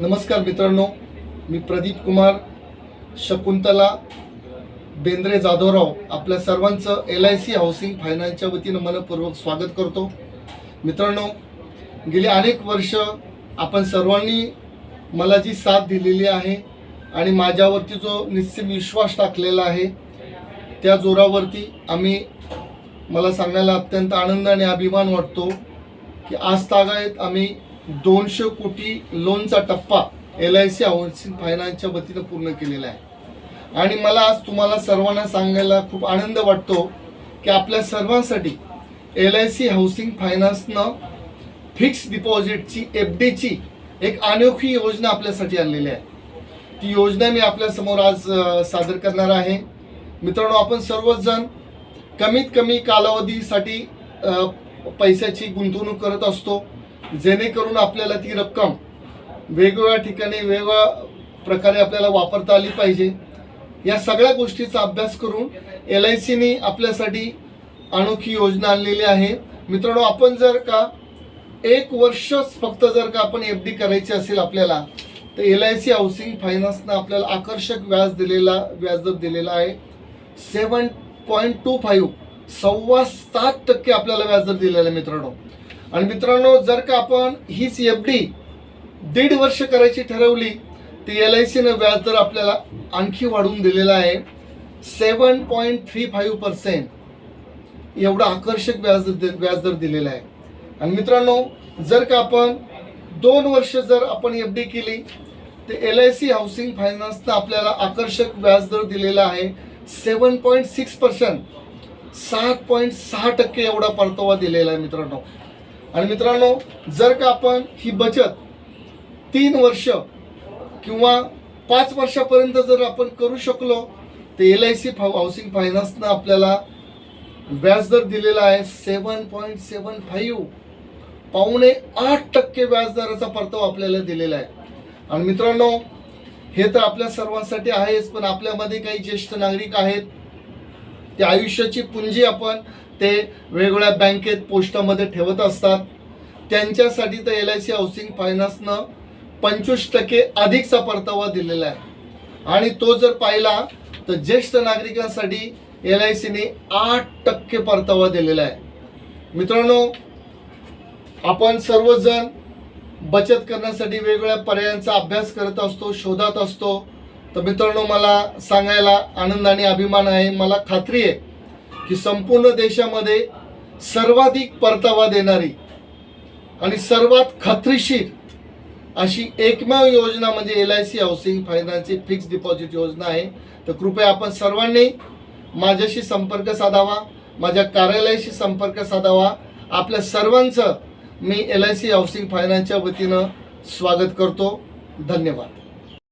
नमस्कार मित्रांनो मी प्रदीप कुमार शकुंतला बेंद्रे जाधवराव आपल्या सर्वांचं एल आय सी हाऊसिंग फायनान्सच्या वतीनं मनपूर्वक स्वागत करतो. मित्रांनो गेली अनेक वर्ष आपण सर्वांनी मला जी साथ दिलेली आहे आणि माझ्यावरती जो निश्चित विश्वास टाकलेला आहे त्या जोरावरती आम्ही मला सांगायला अत्यंत आनंद आणि अभिमान वाटतो की आज तागायत आम्ही दोनशे कोटी लोनचा टप्पा एल आय सी हाऊसिंग फायनान्सच्या वतीनं पूर्ण केलेला आहे. आणि मला आज तुम्हाला सर्वांना सांगायला खूप आनंद वाटतो की आपल्या सर्वांसाठी एल आय सी हाऊसिंग फायनान्सनं फिक्स डिपॉझिटची एफ डीची एक अनोखी योजना आपल्यासाठी आणलेली आहे. ती योजना मी आपल्यासमोर आज सादर करणार आहे. मित्रांनो आपण सर्वजण कमीत कमी कालावधीसाठी पैशाची गुंतवणूक करत असतो. जेणेकरून आपल्याला ती रक्कम वेगवेगळ्या ठिकाणी वेगवेगळ्या प्रकारे आपल्याला वापरता आली पाहिजे. या सगळ्या गोष्टीचा अभ्यास करून एल आय सीने आपल्यासाठी अनोखी योजना आणलेली आहे. मित्रांनो आपण जर का एक वर्ष फक्त जर का आपण एफ डी करायची असेल आपल्याला तर एल आय सी हाऊसिंग फायनान्सनं आपल्याला आकर्षक व्याज दिलेला व्याजदर दिलेला आहे. सेवन पॉईंट टू फाईव्ह सव्वा सात टक्के आपल्याला व्याजदर दिलेला आहे मित्रांनो. आणि मित्रांनो जर का आपण हीच एफ डी दीड वर्ष करायची ठरवली तर एल आय सीनं व्याजदर आपल्याला आणखी वाढवून दिलेला आहे. Seven point three five percent एवढा आकर्षक व्याजदर व्याजदर दिलेला आहे. आणि मित्रांनो जर का आपण दोन वर्ष जर आपण एफ डी केली तर एल आय सी हाऊसिंग फायनान्सनं आपल्याला आकर्षक व्याजदर दिलेला आहे. सेवन पॉईंट सिक्स पर्सेंट सात पॉईंट सहा टक्के एवढा परतावा दिलेला आहे मित्रांनो. आणि मित्रांनो जर का आपण ही बचत तीन वर्ष किंवा पाच वर्षापर्यंत जर आपण करू शकलो तर एल आय सी हाऊसिंग फायनान्सनं आपल्याला व्याजदर दिलेला आहे सेवन पॉईंट सेवन फाईव्ह पावणे आठ टक्के व्याजदराचा परतावा आपल्याला दिलेला आहे. आणि मित्रांनो हे तर आपल्या सर्वांसाठी आहेच पण आपल्यामध्ये काही ज्येष्ठ नागरिक आहेत ते आयुष्याची पुंजी आपण ते वेगवेगळ्या बँकेत पोस्टामध्ये ठेवत असतात. त्यांच्यासाठी तर एल आय सी हाऊसिंग फायनान्सनं पंचवीस टक्के अधिकचा परतावा दिलेला आहे. आणि तो जर पाहिला तर ज्येष्ठ नागरिकांसाठी एल आय सीने आठ टक्के परतावा दिलेला आहे. मित्रांनो आपण सर्वजण बचत करण्यासाठी वेगवेगळ्या पर्यायांचा अभ्यास करत असतो शोधात असतो. तर मित्रांनो मला सांगायला आनंद आणि अभिमान आहे. मला खात्री आहे की संपूर्ण देशामध्ये सर्वाधिक परतावा देणारी आणि सर्वात खात्रीशीर अशी एकमेव योजना म्हणजे एल आय सी हाऊसिंग फायनान्सची फिक्स डिपॉझिट योजना आहे. तर कृपया आपण सर्वांनी माझ्याशी संपर्क साधावा माझ्या कार्यालयाशी संपर्क साधावा. आपल्या सर्वांचं मी एल आय सी हाऊसिंग फायनान्सच्या वतीनं स्वागत करतो. धन्यवाद.